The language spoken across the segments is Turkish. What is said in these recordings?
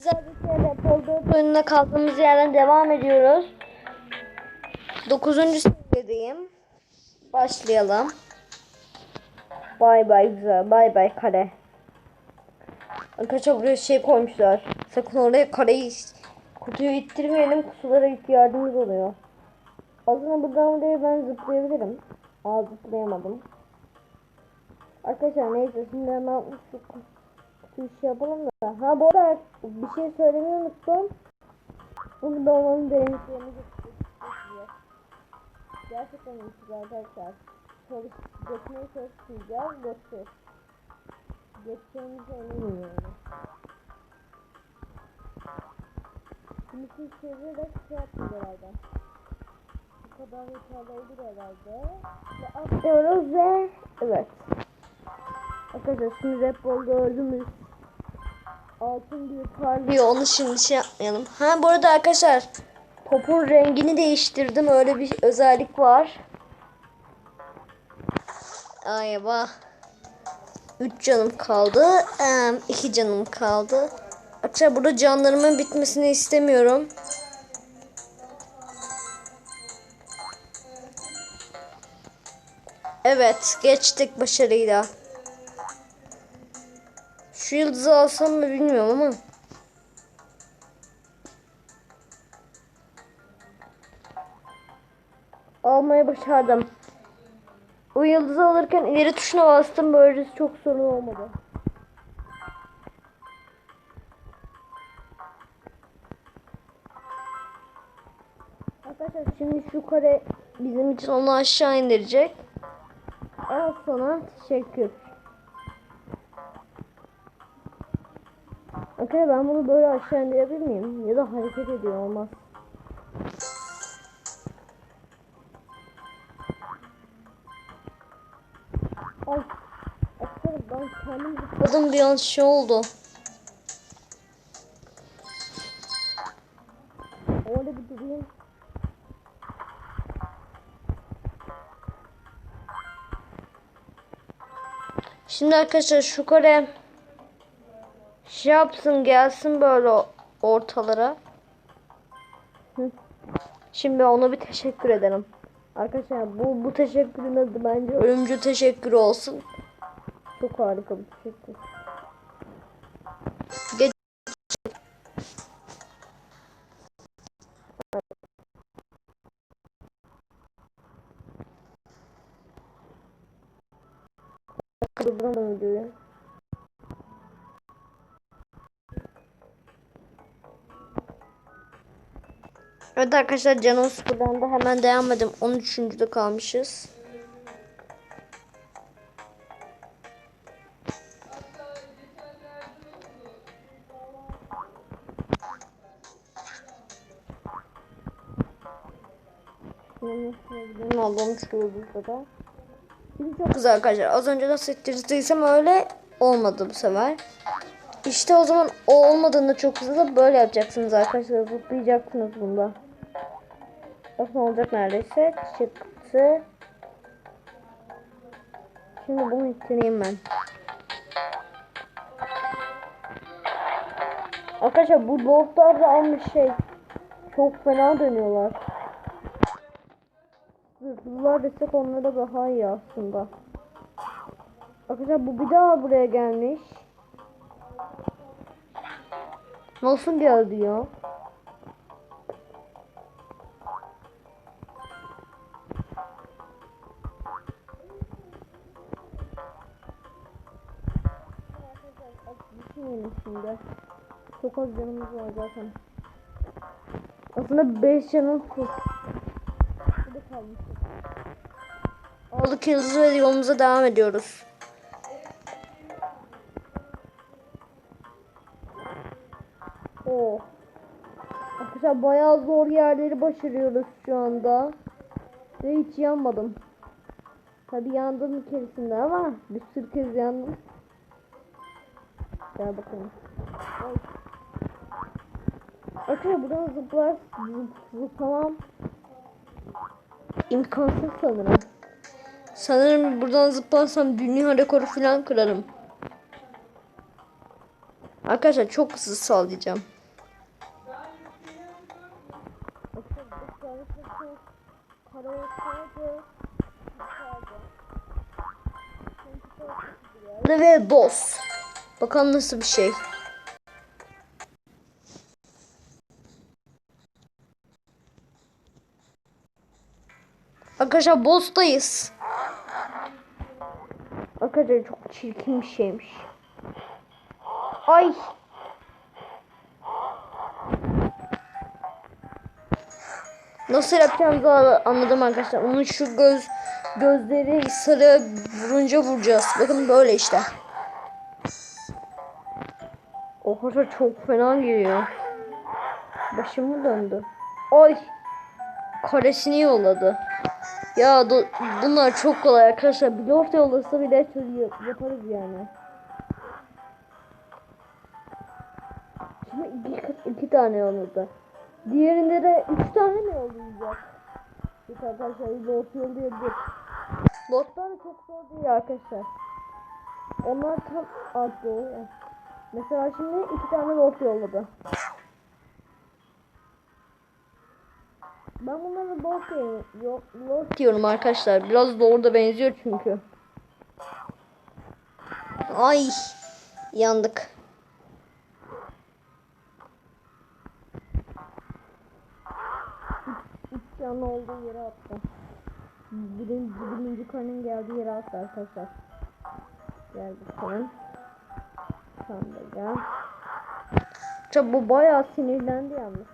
Güzel Rapoldo oyununa kaldığımız yerden devam ediyoruz. 9. seviyedeyim. Başlayalım. Bay bay güzel. Bay bay kare. Arkadaşlar buraya şey koymuşlar. Sakın oraya kareyi kutuyu ittirmeyelim. Kutulara ihtiyacımız oluyor. Aslında buradan oraya ben zıplayabilirim. Aa zıplayamadım. Arkadaşlar neyse şimdi hemen şu kutuyu şey yapalım da. Ha bu arada bir şey söylemeyi unuttum. Bunu da onun göstereceğiz. Gerçekten iyisi arkadaşlar. Çalış, geçmeye çalışacağız. Göster. Geçeceğimize eminim yani. Şimdi siz çevirerek şey yapacağız herhalde. Bu kadar yeterliydir herhalde. Ve atlıyoruz ve evet. Arkadaşlar şimdi rap bol gördüğümüz altın gibi parlıyor. Onu şimdi şey yapmayalım. Ha bu arada arkadaşlar topun rengini değiştirdim. Öyle bir özellik var. Ay vah. 3 canım kaldı. 2 canım kaldı. Arkadaşlar burada canlarımın bitmesini istemiyorum. Evet geçtik başarıyla. Şu yıldızı alsam mı bilmiyorum ama. Almayı başardım. Bu yıldızı alırken ileri tuşuna bastım. Böylece çok sorun olmadı. Arkadaşlar şimdi şu kare bizim için onu aşağı indirecek. Al sana teşekkür. Arkadaşlar ben bunu böyle aşağı indirebilir miyim? Ya da hareket ediyor olmaz. Ay. Arkadaşlar ben kendim zıpladım bir an şey oldu. Orada bir durayım. Şimdi arkadaşlar şu kare şey yapsın gelsin böyle ortalara. Şimdi ona bir teşekkür edelim. Arkadaşlar bu bu teşekkürün adı bence ölümcül teşekkür olsun. Çok harika bir teşekkür. Geç Durduramadım videoyu. Evet arkadaşlar canım sıfırdan da hemen devam edelim. 13. kalmışız. Benim aldığım çıkıyor burada da. Şimdi çok güzel arkadaşlar. Az önce nasıl ettirdiysem öyle olmadı bu sefer. İşte o zaman o olmadığında çok hızlı böyle yapacaksınız arkadaşlar. Zıplayacaksınız bunda. Bakın olacak neredeyse. Çıktı. Şimdi bunu ittireyim ben. Arkadaşlar bu lordlar da almış şey. Çok fena dönüyorlar. Zırhlılar desek onlara daha iyi aslında. Arkadaşlar bu bir daha buraya gelmiş. Nasıl geldi ya? Düşünmeyelim şimdi. Çok az canımız var zaten. Aslında 5 canım. Burada kalmış. Aldık yıldızı ve yolumuza devam ediyoruz. Oh. Arkadaşlar bayağı zor yerleri başarıyoruz şu anda. Ve hiç yanmadım. Tabi yandım bir keresinde ama bir sürü kez yandım. Gel bakalım. Ay. Buradan zıplar zıp, zıplamam imkansız sanırım. Sanırım buradan zıplarsam dünya rekoru falan kırarım. Arkadaşlar çok hızlı sallayacağım. Ve boss. Bakalım nasıl bir şey. Arkadaşlar boss'tayız. Arkadaşlar çok çirkin bir şeymiş. Ay. Nasıl yapacağımızı anladım arkadaşlar. Onun şu göz gözleri sarı vurunca vuracağız. Bakın böyle işte. O kadar çok fena geliyor. Başım mı döndü? Ay. Karesini yolladı. Ya bunlar çok kolay arkadaşlar. Bir orta yollasa bile yaparız yani. Şimdi iki, iki tane yolladı. Diğerinde de üç tane mi yollayacak? Bir arkadaşlar bot yollayabilir. Botlar çok zor değil arkadaşlar. Onlar tam doğru. Mesela şimdi iki tane bot yolladı. Ben bunları bot diyorum, yo- bot diyorum arkadaşlar. Biraz doğru da benziyor çünkü. Ay yandık. Canlı olduğu yere attı. Birinci, birinci kanın geldiği yere attı arkadaşlar. Gel bakalım. De gel. Çok bu bayağı sinirlendi yalnız.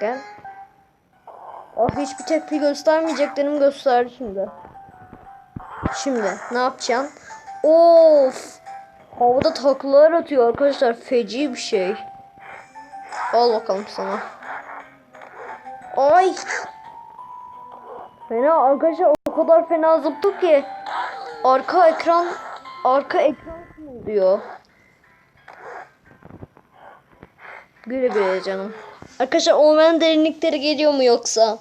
Gel. Oh hiçbir tepki göstermeyeceklerim gösterdi şimdi. Şimdi ne yapacaksın? Of! Havada taklalar atıyor arkadaşlar. Feci bir şey. Al bakalım sana. Ay! Fena arkadaşlar o kadar fena zıptı ki. Arka ekran arka ekran diyor. Güle güle canım. Arkadaşlar orman derinlikleri geliyor mu yoksa?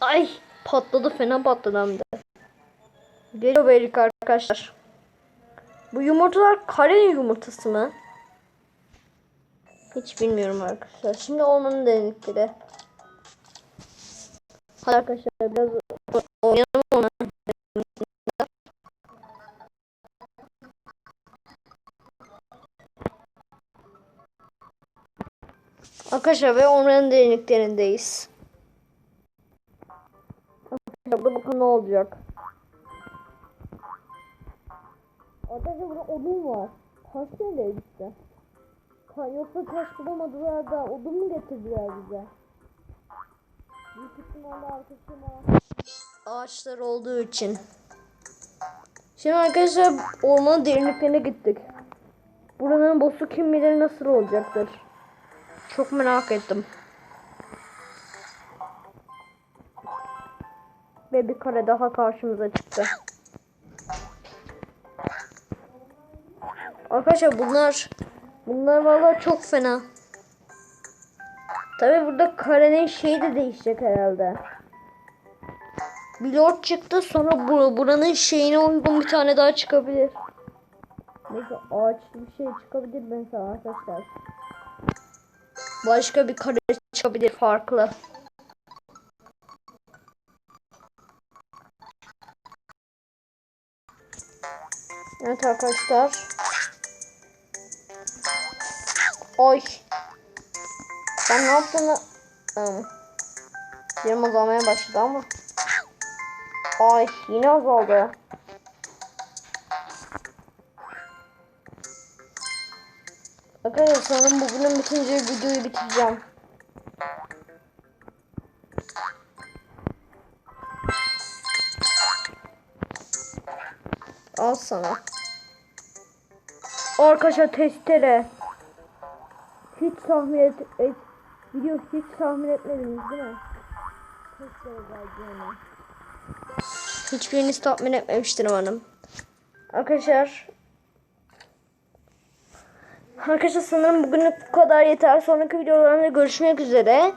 Ay patladı fena patladı hem de. Geliyor belki arkadaşlar. Bu yumurtalar kare yumurtası mı? Hiç bilmiyorum arkadaşlar. Şimdi ormanın derinlikleri. Hadi arkadaşlar biraz oynayalım ona. Arkadaşlar ve ormanın derinliklerindeyiz. Arkadaşlar bakın ne olacak. Arkadaşlar burada odun var. Taş nereye gitti? Ta, yoksa taş bulamadılar da odun mu getirdiler bize? İhtimalle arkadaşıma ağaçlar olduğu için. Şimdi arkadaşlar ormanın derinliklerine gittik. Buranın boss'u kim bilir nasıl olacaktır. Çok merak ettim. Ve bir kare daha karşımıza çıktı. Arkadaşlar bunlar bunlar vallahi çok fena. Tabi burada karenin şeyi de değişecek herhalde. Bir lord çıktı sonra bu, buranın şeyine uygun bir tane daha çıkabilir. Neyse ağaçlı bir şey çıkabilir mesela arkadaşlar. Başka bir kare çıkabilir farklı. Evet arkadaşlar. Oy. Ben ne yaptığını... Hmm. Yerim azalmaya başladı ama. Ay yine azaldı. Arkadaşlar sanırım bugünün bitince videoyu bitireceğim. Al sana. Arkadaşlar testere. Hiç tahmin et, et video hiç tahmin etmediniz değil mi? Geleceğini. Hiçbiriniz tahmin etmemiştir umarım. Arkadaşlar Arkadaşlar sanırım bugünlük bu kadar yeter. Sonraki videolarında görüşmek üzere.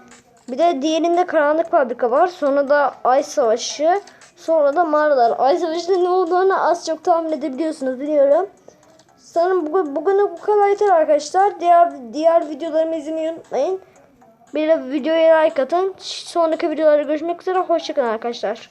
Bir de diğerinde karanlık fabrika var. Sonra da ay savaşı. Sonra da mağaralar. Ay savaşında ne olduğunu az çok tahmin edebiliyorsunuz biliyorum. Sanırım bugün, bugünlük bu kadar yeter arkadaşlar. Diğer diğer videolarımı izlemeyi unutmayın. Bir de videoya like atın. Sonraki videolarda görüşmek üzere. Hoşçakalın arkadaşlar.